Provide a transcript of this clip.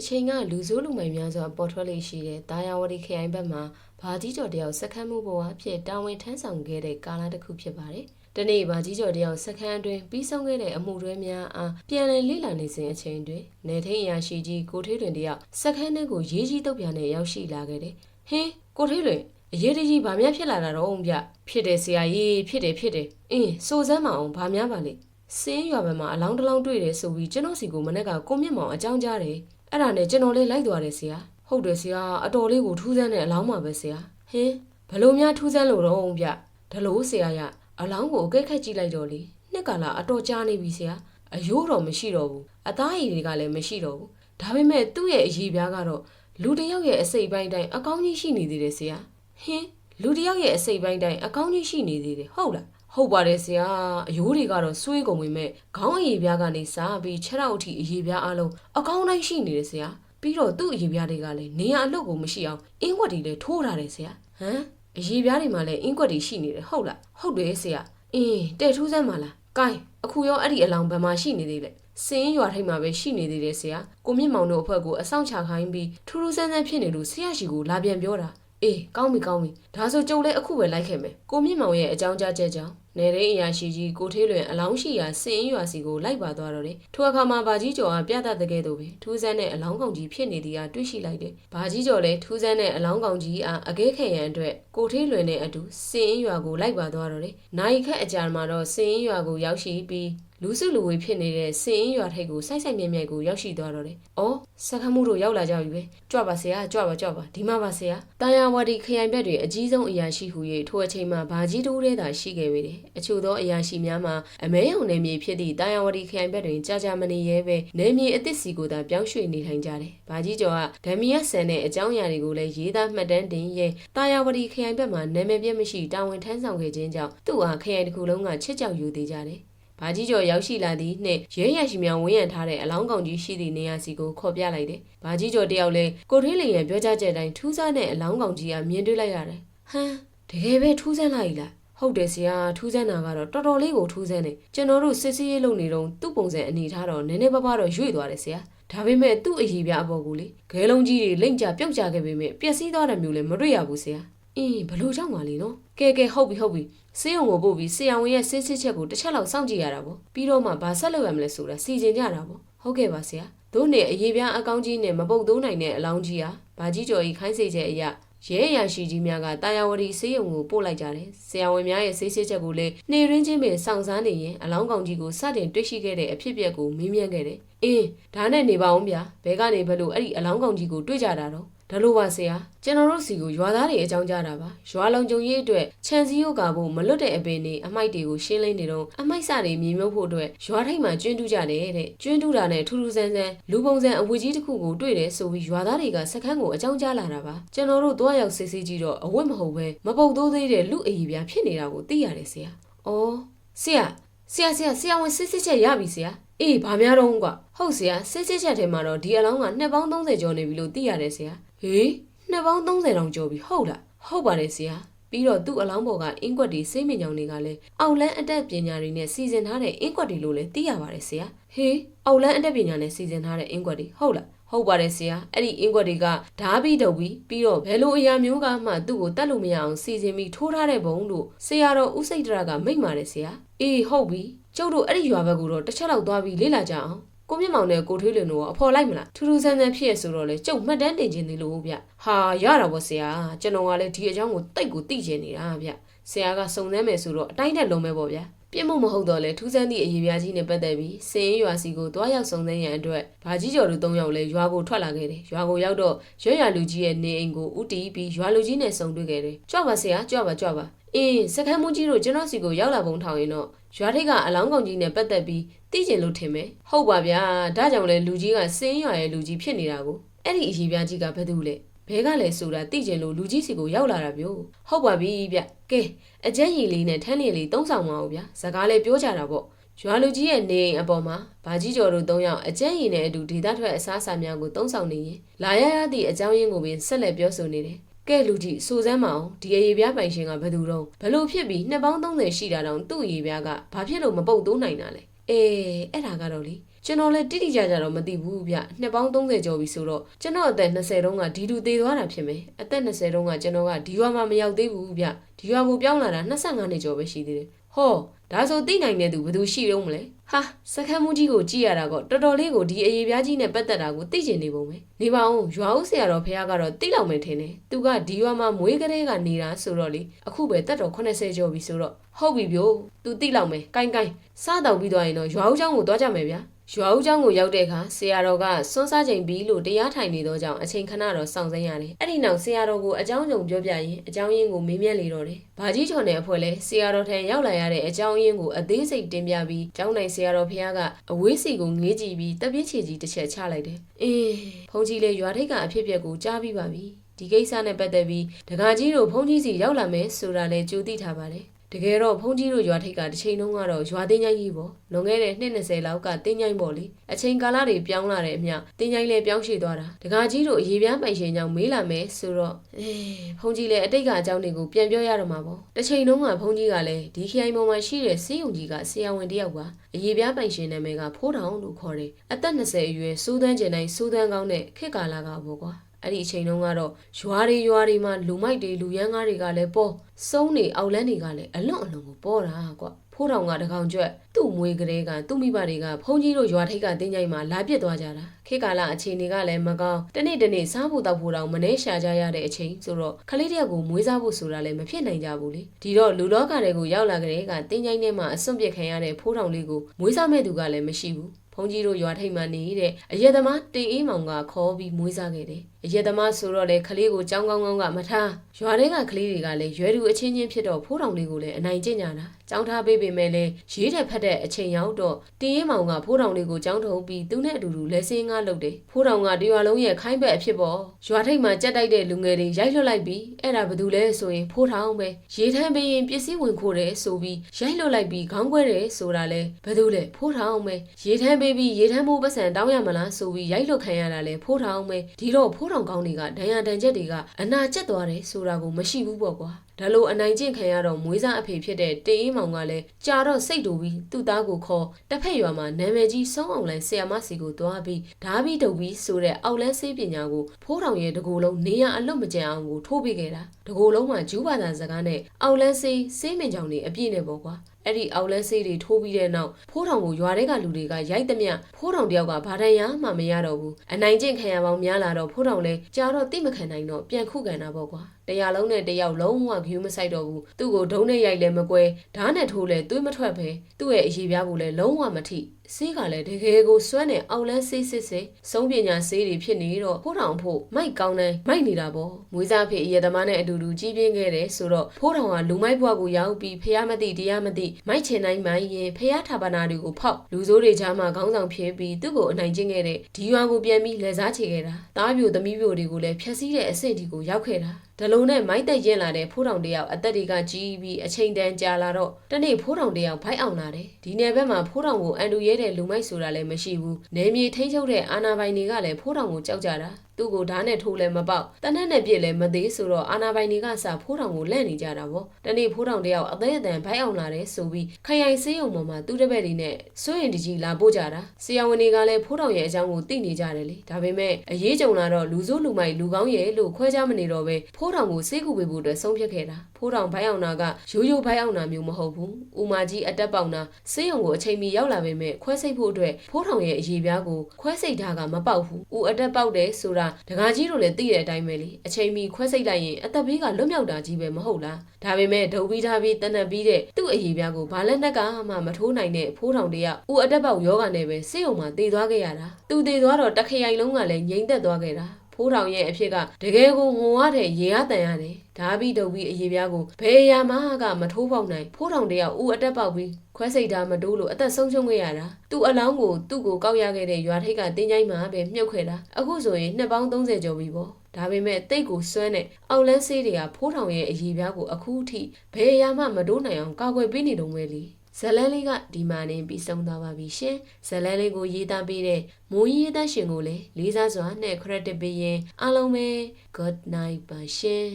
တစ်ချိန်ကလူဆိုးလူမိုင်များစွာပေါ်ထွက်လေရှိတဲ့တာယာဝတီခရိုင်ဘက်မှာဘာကြီးကျော်တယောက်စက္ကန့်မှုဘဝအဖြစ်တာဝန်ထမ်းဆောင်ခဲ့တဲ့ကာလတစ်ခုဖြစ်ပါတယ်။ဒီနေ့ဘာကြီးကျော်တယောက်စက္ကန့်အတွင်းပြီးဆုံးခဲ့တဲ့အမှုတွဲများအားပြန်လည်လေ့လာနေစဉ်အချိန်တွင်နေထိန်အရာရှိကြီးကိုထေးတွင်တယောက်စက္ကန့်နဲ့ကိုရေးကြီးတုတ်ပြန်နဲ့ရောက်ရှိလာခဲ့တယ်။ဟင်းကိုထေးတွင်အရေးတကြီးဘာများဖြစ်လာတာတော့ဗျဖြစ်တယ်ဆရာကြီးဖြစ်တယ်ဖြစ်တယ်အင်းစိုးစမ်းမအောင်ဘာများပါလိမ့်စင်းရွာဘက်မှာအလောင်းတစ်လောင်းတွေ့တယ်ဆိုပြီးကျွန်တော်စီကိုမနေ့ကကိုမြင့်မောင်အကြောင်းကြားတယ် အဲ့ဒါနဲ့ကျွန်တော်လေးလိုက်သွားတယ်ဆရာဟုတ်တယ်ဆရာအတော်လေးကိုထူးဆန်းတဲ့အလောင်းပါပဲဆရာဟင်းဘလို့များထူးဆန်းလို့တော့ဗျဒါလို့ဆရာရအလောင်းကိုအကဲခတ်ကြည့်လိုက်တော့လေနှစ်ကလာအတော်ကြာနေပြီဆရာအယိုးတော့မရှိတော့ဘူးအသားရည်တွေကလည်းမရှိတော့ဘူးဒါပေမဲ့သူ့ရဲ့အည်ပြားကတော့လူတစ်ယောက်ရဲ့အစိတ်ပိုင်းတိုင်းအကောင်းကြီးရှိနေသေးတယ်ဆရာဟင်းလူတစ်ယောက်ရဲ့အစိတ်ပိုင်းတိုင်းအကောင်းကြီးရှိနေသေးတယ်ဟုတ်လား ဟုတ်ပါတယ်ဆရာအယိုးတွေကတော့စွေးကုန်ပေမဲ့ခေါင်းအည်ပြားကနေစားပြီးခြေထောက်အထိအည်ပြားအလုံးအကောင်းတိုင်းရှိနေတယ်ဆရာပြီးတော့သူ့အည်ပြားတွေကလည်းနေရအလုပ်ကိုမရှိအောင်အင်းကွက်တွေလည်းထိုးထားတယ်ဆရာဟမ်အည်ပြားတွေမှာလည်းအင်းကွက်တွေရှိနေတယ်ဟုတ်လားဟုတ်တယ်ဆရာအင်းတဲ့ထူးစမ်းပါလားကိုင်းအခုရောအဲ့ဒီအလောင်းဘယ်မှာရှိနေသေးလဲစင်းရွာထိပ်မှာပဲရှိနေသေးတယ်ဆရာကိုမြင့်မောင်တို့အဖွဲ့ကိုအဆောင်ချခိုင်းပြီးထူးထူးဆန်းဆန်းဖြစ်နေလို့ဆရာရှိကိုလာပြန်ပြောတာအေးကောင်းပြီကောင်းပြီဒါဆိုကျုပ်လည်းအခုပဲလိုက်ခဲ့မယ်ကိုမြင့်မောင်ရဲ့အကြောင်းကြားချက်ကြောင့် နေတဲ့အရာရှိကြီးကိုထေးလွင်အလောင်းရှိရာစင်အင်းရွာစီကိုလိုက်ပါသွားတော့တယ်ထိုအခါမှာဘာကြီးကျော်ကပြသတဲ့ကဲ့သို့ပဲထူးဆန်းတဲ့အလောင်းကောင်ကြီးဖြစ်နေသည်ကတွေ့ရှိလိုက်တယ်ဘာကြီးကျော်လည်းထူးဆန်းတဲ့အလောင်းကောင်ကြီးအားအကဲခဲရန်အတွက်ကိုထေးလွင်နဲ့အတူစင်အင်းရွာကိုလိုက်ပါသွားတော့တယ်နိုင်ခက်အကြာမှာတော့စင်အင်းရွာကိုရောက်ရှိပြီး လူစုလူဝေးဖြစ်နေတဲ့စင်အင်းရွာထိပ်ကိုစိုက်စိုက်မြဲမြဲကိုရောက်ရှိသွားတော့တယ်။အော်စခတ်မှုတို့ရောက်လာကြပြီပဲ။ကြွပါဆရာကြွပါကြွပါဒီမှာပါဆရာ။တာယာဝတီခရိုင်ဘက်တွင်အကြီးဆုံးအရာရှိဟူ၍ထိုအချိန်မှာဘာကြီးတိုးတဲ့သာရှိခဲ့ပေတယ်။အချို့သောအရာရှိများမှာအမဲယုံနယ်မြေဖြစ်သည့်တာယာဝတီခရိုင်ဘက်တွင်ကြာကြာမနေရဲပဲနယ်မြေအသစ်စီကိုသာပြောင်းရွှေ့နေထိုင်ကြတယ်။ဘာကြီးကျော်ကဓမီယဆန်တဲ့အကြောင်းအရာတွေကိုလည်းရေးသားမှတ်တမ်းတင်ရဲတာယာဝတီခရိုင်ဘက်မှာနာမည်ပြတ်မရှိတာဝန်ထမ်းဆောင်ခဲ့ခြင်းကြောင့်သူ့အားခရိုင်တစ်ခုလုံးကချစ်ကြောက်ယူသေးကြတယ်။ ဘာကြီးကျော်ရောက်ရှိလာသည့်နှင့်ရဲရရှိများဝန်းရံထားတဲ့အလောင်းကောင်ကြီးရှိသည့်နေရာစီကိုခေါ်ပြလိုက်တယ်။ဘာကြီးကျော်တယောက်လည်းကိုထွေးလင်ရဲ့ပြောကြားချက်တိုင်းထူးဆန်းတဲ့အလောင်းကောင်ကြီးကမြင်တွေ့လိုက်ရတယ်။ဟမ်တကယ်ပဲထူးဆန်းလိုက်လား။ဟုတ်တယ်ဆရာထူးဆန်းတာကတော့တော်တော်လေးကိုထူးဆန်းတယ်ကျွန်တော်တို့စစ်စီးရေးလုပ်နေတော့သူ့ပုံစံအနေထားတော့နည်းနည်းပါးပါးတော့ရွေ့သွားတယ်ဆရာဒါပေမဲ့သူ့အရေးပြအပေါ်ကိုလေခဲလုံးကြီးတွေလိမ့်ကြပြုတ်ကြခဲ့ပေမဲ့ပျက်စီးသွားတဲ့မျိုးလည်းမတွေ့ရဘူးဆရာ အင်းဘလို့ကြောင့်ပါလဲနော်ကဲကဲဟုတ်ပြီဟုတ်ပြီစေးရုံကိုပို့ပြီးဆရာဝန်ရဲ့ဆေးစစ်ချက်ကိုတစ်ချက်လောက်စောင့်ကြည့်ရတာပေါ့ပြီးတော့မှဘာဆက်လုပ်ရမလဲဆိုတာစီစဉ်ကြတာပေါ့ဟုတ်ကဲ့ပါဆရာတို့နဲ့အရေးပြားအကောင်းကြီးနဲ့မပုတ်သိုးနိုင်တဲ့အလောင်းကြီးဟာဘာကြီးကျော်ကြီးခိုင်းစေချက်အရာရဲအရာရှိကြီးများကတာယာဝတီဆေးရုံကိုပို့လိုက်ကြတယ်။ဆရာဝန်များရဲ့ဆေးစစ်ချက်ကိုလည်းနှေရင်းချင်းပင်စောင့်စားနေရင်အလောင်းကောင်ကြီးကိုစတင်တွေ့ရှိခဲ့တဲ့အဖြစ်အပျက်ကိုမေးမြန်းခဲ့တယ်။အင်းဒါနဲ့နေပါအောင်ဗျာ။ဘဲကနေဘလို့အဲ့ဒီအလောင်းကောင်ကြီးကိုတွေ့ကြတာတော့ ဒါလိုပါဆရာကျွန်တော်တို့စီကိုရွာသားတွေအကြောင်းကြားတာပါရွာလုံးကြုံရေးအတွက်ခြံစည်းရုပ်ကဖို့မလွတ်တဲ့အပင်တွေအမိုက်တွေကိုရှင်းလင်းနေတော့အမိုက်စတွေမြေမြုပ်ဖို့အတွက်ရွာထိပ်မှာကျွန်းတူးကြတယ်တဲ့ကျွန်းတူးတာနဲ့ထူးထူးဆန်းဆန်းလူပုံစံအဝတ်ကြီးတစ်ခုကိုတွေ့တယ်ဆိုပြီးရွာသားတွေကစခန်းကိုအကြောင်းကြားလာတာပါကျွန်တော်တို့သွားရောက်စစ်ဆေးကြည့်တော့အဝတ်မဟုတ်ပဲမပုတ်သိုးသေးတဲ့လူအည်ပြားဖြစ်နေတာကိုသိရတယ်ဆရာအော်ဆရာဆရာဆရာဆရာဝန်စစ်စစ်ချက်ရပြီဆရာအေးဘာများတော့ကွာဟုတ်ဆရာစစ်စစ်ချက်ထဲမှာတော့ဒီအလောင်းကနှစ်ပေါင်း30ကျော်နေပြီလို့သိရတယ်ဆရာ ဟေးနှစ်ပေါင်း30တောင်ကျော်ပြီဟုတ်လားဟုတ်ပါတယ်ဆရာပြီးတော့သူ့အလောင်းပေါ်ကအင်းကွက်တွေစိတ်မြင်ကြောင်တွေကလည်းအောက်လန်းအတက်ပညာတွေနဲ့စီစဉ်ထားတဲ့အင်းကွက်တွေလို့လည်းသိရပါတယ်ဆရာဟေးအောက်လန်းအတက်ပညာနဲ့စီစဉ်ထားတဲ့အင်းကွက်တွေဟုတ်လားဟုတ်ပါတယ်ဆရာအဲ့ဒီအင်းကွက်တွေကဓာပြီးတော့ပြီးပြီးတော့ဘယ်လိုအရာမျိုးကမှသူ့ကိုတတ်လို့မရအောင်စီစဉ်ပြီးထိုးထားတဲ့ဘုံလို့ဆရာတော်ဦးစိတ်တရကမိတ်ပါတယ်ဆရာအေးဟုတ်ပြီကျုပ်တို့အဲ့ဒီရွာဘက်ကတော့တစ်ချက်လောက်သွားပြီးလေ့လာကြအောင် ကိုမြင့်မောင်နဲ့ကိုထွေးလွင်တို့ကအဖော်လိုက်မလားထူးထူးဆန်းဆန်းဖြစ်ရဆိုတော့လေကျုပ်မှတ်တမ်းတင်ခြင်းသေးလို့ဗျဟာရတာပေါ့ဆရာကျွန်တော်ကလည်းဒီအကြောင်းကိုတိတ်ကိုသိချင်နေတာဗျဆရာကစုံစမ်းမယ်ဆိုတော့အတိုင်းတက်လုံးပဲပေါ့ဗျာပြစ်မှုမဟုတ်တော့လဲထူးဆန်းသည့်အရေးပြားကြီးနဲ့ပတ်သက်ပြီးစင်ရွာစီကိုတွားရောက်စုံစမ်းရန်အတွက်ဘာကြီးကျော်တို့၃ယောက်လဲရွာကိုထွက်လာခဲ့တယ်ရွာကိုရောက်တော့ရွရွာလူကြီးရဲ့နေအိမ်ကိုဥတီးပြီးရွာလူကြီးနဲ့ဆုံတွေ့ခဲ့တယ်ကြွပါဆရာကြွပါကြွပါအေးစကမ်းမူကြီးတို့ကျွန်တော်စီကိုရောက်လာပုံထောင်ရင်တော့ရွာထိပ်ကအလောင်းကောင်ကြီးနဲ့ပတ်သက်ပြီး သိကျင်လို့ထင်မယ်ဟုတ်ပါဗျာဒါကြောင့်လဲလူကြီးကစင်းရွာရဲ့လူကြီးဖြစ်နေတာကိုအဲ့ဒီအရေးပြားကြီးကဘယ်သူလဲဘဲကလည်းဆိုတာသိကျင်လို့လူကြီးစီကိုရောက်လာတာပြောဟုတ်ပါပြီဗျကဲအကျန်းရည်လေးနဲ့ထန်းရည်လေးသုံးဆောင်မအောင်ဗျာစကားလေးပြောကြတာပေါ့ရွာလူကြီးရဲ့နေအိမ်အပေါ်မှာဘာကြီးကျော်တို့၃ယောက်အကျန်းရည်နဲ့အတူဒေသထွက်အစားအစာများကိုသုံးဆောင်နေရင်လာရရသည့်အကြောင်းရင်းကိုပင်ဆက်လက်ပြောဆိုနေတယ်ကဲလူကြီးစူစမ်းမအောင်ဒီအရေးပြားပိုင်ရှင်ကဘယ်သူတော့ဘလို့ဖြစ်ပြီးနှစ်ပေါင်း30ရှိတာတောင်သူ့အရေးပြားကဘာဖြစ်လို့မပုတ်သိုးနိုင်တာလဲ အေးအဲ့ဒါကတော့လေကျွန်တော်လည်းတိတိကျကျတော့မသိဘူးဗျနှစ်ပေါင်း30ကျော်ပြီဆိုတော့ကျွန်တော်အသက်20တုန်းကဒီလူသေးသွားတာဖြစ်မယ်အသက်20တုန်းကကျွန်တော်ကဒီရွာမှာမရောက်သေးဘူးဗျဒီရွာကိုပြောင်းလာတာ25နှစ်ကျော်ပဲရှိသေးတယ် ဟောဒါဆိုသိနိုင်တဲ့သူဘယ်သူရှိတော့မလဲဟာစကမ်းမှုကြီးကိုကြည့်ရတာကတော်တော်လေးကိုဒီအရေးပြားကြီးနဲ့ပတ်သက်တာကိုသိကျင်နေပုံပဲနေပါဦးရွာဦးဆရာတော်ဖះကတော့သိလောက်မယ်ထင်တယ်သူကဒီရွာမှာမွေးကလေးကနေတာဆိုတော့လေအခုပဲတက်တော်80ကျော်ပြီဆိုတော့ဟုတ်ပြီဗျို့ तू သိလောက်မယ်ကိုင်းကိုင်းစားတော့ပြီးသွားရင်တော့ရွာဦးချောင်းကိုသွားကြမယ်ဗျာ ရွာဦးကျောင်းကိုရောက်တဲ့အခါဆရာတော်ကစွန်းစားချိန်ပြီးလို့တရားထိုင်နေသောကြောင့်အချိန်ခဏတော့စောင့်ဆိုင်းရတယ်။အဲ့ဒီနောက်ဆရာတော်ကိုအကြောင်းကြုံပြောပြရင်အကြောင်းရင်းကိုမေးမြန်းလေတော့တယ်။ဗာကြီးချော်နယ်အဖွဲ့လဲဆရာတော်ထံရောက်လာရတဲ့အကြောင်းရင်းကိုအသေးစိတ်တင်ပြပြီးကျောင်းနိုင်ဆရာတော်ဖခင်ကအဝေးစီကိုငေးကြည့်ပြီးတပြည့်ချီကြီးတစ်ချက်ချလိုက်တယ်။အေးဖုန်ကြီးလဲရွာထိပ်ကအဖြစ်အပျက်ကိုကြားပြီးပါပြီ။ဒီကိစ္စနဲ့ပတ်သက်ပြီးဒကာကြီးတို့ဖုန်ကြီးစီရောက်လာမယ်ဆိုတာလဲကြိုသိထားပါတယ် တကယ်တော့ဖုန်ကြီးတို့ရွာထိပ်ကတစ်ချိန်လုံးကတော့ရွာတင်းချိုင်းကြီးပေါ့လွန်ခဲ့တဲ့နှစ်20လောက်ကတင်းချိုင်းပေါ့လေအချိန်ကာလတွေပြောင်းလာတဲ့အမျှတင်းချိုင်းလည်းပြောင်းရွှေ့သွားတာတကာကြီးတို့အရေးပြားပိုင်ရှင်ကြောင့်မေးလာမယ်ဆိုတော့အေးဖုန်ကြီးလည်းအတိတ်ကအကြောင်းတွေကိုပြန်ပြောရတော့မှာပေါ့တစ်ချိန်လုံးကဖုန်ကြီးကလည်းဒီခရိုင်ပေါ်မှာရှိတဲ့စေးုံကြီးကဆရာဝန်တယောက်ပါအရေးပြားပိုင်ရှင်နာမည်ကဖိုးတောင်လို့ခေါ်တယ်အသက်20အရွယ်စိုးသန်းကျင်တိုင်းစိုးသန်းကောင်းတဲ့ခေတ်ကာလကပေါ့ကွာ အဲ့ဒီအချိန်တုန်းကတော့ရွာတွေရွာတွေမှာလူမိုက်တွေလူရမ်းကားတွေကလည်းပေါ်စုံးနေအောက်လန်းတွေကလည်းအလွန်အလွန်ကိုပေါ်တာကွာဖိုးတောင်ကတကောင်ကျွတ်သူ့မွေးကလေးကသူ့မိဘတွေကဖုန်ကြီးတို့ရွာထိပ်ကတင်းကြိုင်မှာလာပြစ်သွားကြတာခေတ်ကာလအခြေအနေကလည်းမကောင်းတနေ့တနေ့စားဖို့တောက်ဖို့တောင်မနှဲရှာကြရတဲ့အချိန်ဆိုတော့ခလေးတယောက်ကိုမွေးစားဖို့ဆိုတာလည်းမဖြစ်နိုင်ကြဘူးလေဒီတော့လူလောကတွေကိုရောက်လာကြတဲ့ကတင်းကြိုင်ထဲမှာအစွန့်ပစ်ခံရတဲ့ဖိုးတောင်လေးကိုမွေးစားမဲ့သူကလည်းမရှိဘူးဖုန် ကြီးတို့ရွာထိပ်မှာနေတဲ့အရက်သမားတင်အေးမောင်ကခေါ်ပြီးမွေးစားခဲ့တယ်။အရက်သမားဆိုတော့လေခလေးကိုကြောင်းကောင်းကောင်းကမထားရွာထဲကကလေးတွေကလည်းရွယ်သူအချင်းချင်းဖြစ်တော့ဖိုးတောင်လေးကိုလည်းအနိုင်ကျင့်ကြတာ။ကြောင်းထားပေးပေမဲ့လည်းရေးတဲ့ဖက်တဲ့အချိန်ရောက်တော့တင်အေးမောင်ကဖိုးတောင်လေးကိုကြောင်းထုံပြီးသူနဲ့အတူတူလက်စင်းငါလုပ်တယ်။ဖိုးတောင်ကတရွာလုံးရဲ့ခိုင်းဘက်အဖြစ်ပေါ်ရွာထိပ်မှာကြက်တိုက်တဲ့လူငယ်တွေရိုက်လွတ်လိုက်ပြီးအဲ့ဒါဘသူလဲဆိုရင်ဖိုးထောင်ပဲရေးထမ်းပေးရင်ပစ္စည်းဝင်ခိုးတယ်ဆိုပြီးရိုက်လွတ်လိုက်ပြီးခေါင်းခွဲတယ်ဆိုတာလဲဘသူလဲဖိုးထောင်ပဲရေးထမ်းပေးပြီးရေးထမ်းဖို့ပတ်စံတောင်းရမလားဆိုပြီးရိုက်လွတ်ခံရတာလဲဖိုးထောင်ပဲဒီတော့ဖိုးထောင်ကောင်းတွေကဒဏ်ရာတန်ချက်တွေကအနာကျက်သွားတယ်ဆိုတာကိုမရှိဘူးပေါ့ကွာဒါလို့အနိုင်ကျင့်ခံရတော့မွေးစားအဖေဖြစ်တဲ့တေးအေးမောင်ကလည်းကြာတော့စိတ်တူပြီးသူ့သားကိုခေါ်တစ်ဖက်ရွာမှာနာမည်ကြီးဆုံးအောင်လိုင်းဆရာမစီကိုတွားပြီးဓာပြီးတုပ်ပြီးဆိုတဲ့အောက်လန်းဆေးပညာကိုဖိုးထောင်ရဲ့တကူလုံးနေရအလွတ်မကျန်အောင်ကိုထိုးပေးခဲ့တာတကူလုံးမှာဂျူးဘာသာစကားနဲ့အောက်လန်းဆေးဆေးမင်ကြောင်တွေအပြည့်နဲ့ပေါ့ကွာ အဲ့ဒီအောက်လန်းဆေးတွေထိုးပြီးတဲ့နောက်ဖိုးထောင်ကိုရွာထဲကလူတွေကရိုက်သမျှဖိုးထောင်တယောက်ကဘာတန်ရမှမရတော့ဘူးအနိုင်ကျင့်ခံရပေါင်းများလာတော့ဖိုးထောင်လည်းကြာတော့တိမခံနိုင်တော့ပြန်ခုခံတာပေါ့ကွာတရားလုံးနဲ့တယောက်လုံးဝဂယူးမဆိုင်တော့ဘူးသူ့ကိုဒုံးနဲ့ရိုက်လည်းမကွဲဓာတ်နဲ့ထိုးလည်းသွေးမထွက်ပဲသူ့ရဲ့အရေးပြားကိုလည်းလုံးဝမထိ ဆေးကလည်းတကယ်ကိုစွမ်းနဲ့အောက်လန်းဆေးစစ်စစ်ဆုံးပညာဆေးတွေဖြစ်နေတော့ဖိုးထောင်ဖို့မိုက်ကောင်းတိုင်းမိုက်နေတာပေါ့မွေးစားဖေအရက်သမားနဲ့အတူတူကြီးပြင်းခဲ့တယ်ဆိုတော့ဖိုးထောင်ကလူမိုက်ဘွားကိုရောက်ပြီးဖះမသိတရားမသိမိုက်ချင်တိုင်းမိုင်းရင်ဖះထာပနာတွေကိုဖောက်လူဆိုးတွေကြားမှာခေါင်းဆောင်ဖြစ်ပြီးသူ့ကိုအနိုင်ကျင့်ခဲ့တဲ့ဒီရွာကိုပြန်ပြီးလက်စားချေခဲ့တာတားပြိုသမီးပြိုတွေကိုလည်းဖျက်ဆီးတဲ့အဆင့်ဒီကိုရောက်ခဲ့တာ ဒလုံးနဲ့မိုက်တက်ရင်လာတဲ့ဖိုးထောင်တယောက်အသက်တွေကကြီးပြီးအချိန်တန်ကြာလာတော့တနေ့ဖိုးထောင်တယောက်ဖိုက်အောင်လာတယ်ဒီနယ်ဘက်မှာဖိုးထောင်ကိုအန်တူရဲတဲ့လူမိုက်ဆိုတာလည်းမရှိဘူးနေမြေထိန်းချုပ်တဲ့အာနာပိုင်တွေကလည်းဖိုးထောင်ကိုကြောက်ကြတာ သူ့ကိုဓာတ်နဲ့ထိုးလဲမပေါက်တနက်နဲ့ပြည့်လဲမသေးဆိုတော့အာနာပိုင်တွေကစဖိုးထောင်ကိုလန့်နေကြတာပေါ့တနေ့ဖိုးထောင်တယောက်အသေးအတန်ဖိုက်အောင်လာတယ်ဆိုပြီးခရိုင်ဆေးရုံပေါ်မှာသူ့တပည့်တွေနဲ့စွရင်တကြီးလာပို့ကြတာဆရာဝန်တွေကလည်းဖိုးထောင်ရဲ့အကြောင်းကိုသိနေကြတယ်လေဒါပေမဲ့အရေးကြုံလာတော့လူစိုးလူမိုက်လူကောင်းရဲ့လို့ခွဲခြားမနေတော့ပဲဖိုးထောင်ကိုဆေးကူပေးဖို့အတွက်ဆုံးဖြတ်ခဲ့တာဖိုးထောင်ဘိုက်အောင်နာကရိုးရိုးဘိုက်အောင်နာမျိုးမဟုတ်ဘူး။ဦးမကြီးအတက်ပေါက်နာဆေးရုံကိုအချိန်မီရောက်လာပေမဲ့ခွဲစိတ်ဖို့အတွက်ဖိုးထောင်ရဲ့အရေးပြားကိုခွဲစိတ်ထားကမပေါက်ဘူး။ဦးအတက်ပေါက်တယ်ဆိုတာဒကာကြီးတို့လည်းသိတဲ့အတိုင်းပဲလေ။အချိန်မီခွဲစိတ်လိုက်ရင်အသက်ဘေးကလွတ်မြောက်တာကြီးပဲမဟုတ်လား။ဒါပေမဲ့ဒုံပြီးထားပြီးတနက်ပြီးတဲ့သူ့အရေးပြားကိုဘာလက်နက်ကမှမထိုးနိုင်တဲ့ဖိုးထောင်တယောက်ဦးအတက်ပေါက်ယောဂနဲ့ပဲဆေးရုံမှာတည်သွားခဲ့ရတာ။သူတည်သွားတော့တခရိုင်လုံးကလည်းငြိမ်သက်သွားခဲ့တာ။ ဖိုးထောင်ရဲ့အဖြစ်ကတကယ်ကိုငုံရတဲ့ရေရတန်ရတယ်ဓာပြီးတုပ်ပြီးအရေးပြားကိုဘယ်အရာမှကမထိုးပေါက်နိုင်ဖိုးထောင်တယောက်ဦးအတက်ပေါက်ပြီးခွဲစိတ်တာမတိုးလို့အသက်ဆုံးရှုံးခဲ့ရတာသူ့အလောင်းကိုသူ့ကိုကောက်ရခဲ့တဲ့ရွာထိပ်ကတင်းချိုင်းမှာပဲမြုပ်ခဲ့တာအခုဆိုရင်နှစ်ပေါင်း30ကျော်ပြီပေါ့ဒါပေမဲ့တိတ်ကိုစွမ်းတဲ့အောက်လန်းဆေးတွေကဖိုးထောင်ရဲ့အရေးပြားကိုအခုထိဘယ်အရာမှမတိုးနိုင်အောင်ကာကွယ်ပေးနေတော့မယ်လေ ဇလန်းလေးကဒီမာနေပြီးဆုံးသွားပါပြီရှင်ဇလန်းလေးကိုရေးသားပေးတဲ့မိုးရေးသားရှင်ကိုလည်းလေးစားစွာနဲ့ credit ပေးရင်အားလုံးပဲ good night ပါရှင်